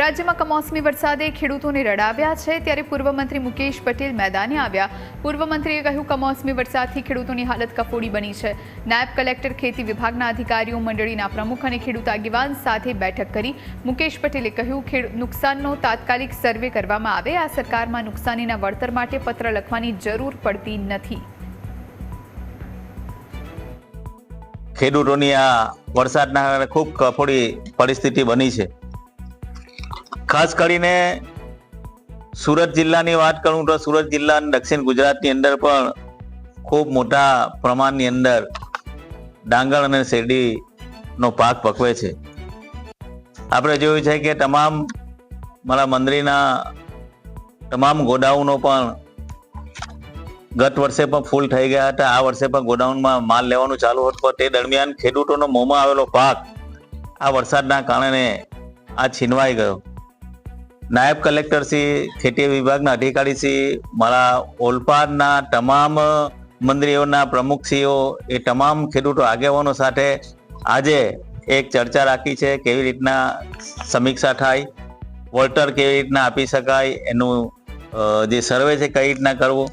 રાજ્યમાં કમોસમી વરસાદે ખેડૂતોને રડાવ્યા છે. ત્યારે પૂર્વ મંત્રી મુકેશ પટેલ મેદાને આવ્યા. પૂર્વ મંત્રીએ કહ્યું, કમોસમી વરસાદથી ખેડૂતોની હાલત કફોડી બની છે. નાયબ કલેક્ટર ખેતી વિભાગના અધિકારીઓ મંડળીના પ્રમુખ અને ખેડૂત આગેવાન સાથે બેઠક કરી મુકેશ પટેલે કહ્યું નુકસાનનો તાત્કાલિક સર્વે કરવામાં આવે. આ સરકારમાં નુકસાનીના વળતર માટે પત્ર લખવાની જરૂર પડતી નથી. ખેડૂતોની આ વરસાદના કારણે ખૂબ કફોડી પરિસ્થિતિ બની છે. ખાસ કરીને સુરત જિલ્લાની વાત કરું તો સુરત જિલ્લા દક્ષિણ ગુજરાતની અંદર પણ ખૂબ મોટા પ્રમાણની અંદર ડાંગર અને શેરડીનો પાક પકવે છે. આપણે જોયું છે કે તમામ મારા મંદિરના તમામ ગોડાઉનો પણ ગત વર્ષે પણ ફૂલ થઈ ગયા હતા. આ વર્ષે પણ ગોડાઉનમાં માલ લેવાનું ચાલુ હતું. તે દરમિયાન ખેડૂતોનો મોંમાં આવેલો પાક આ વરસાદના કારણે આ છીનવાઈ ગયો. નાયબ કલેક્ટર શ્રી ખેતી વિભાગના અધિકારી શ્રી, મારા ઓલપાડના તમામ મંત્રીઓના પ્રમુખશ્રીઓ એ તમામ ખેડૂતો આગેવાનો સાથે આજે એક ચર્ચા રાખી છે, કેવી રીતના સમીક્ષા થાય વળતર કેવી રીતના આપી શકાય, એનું જે સર્વે છે, કઈ રીતના કરવું.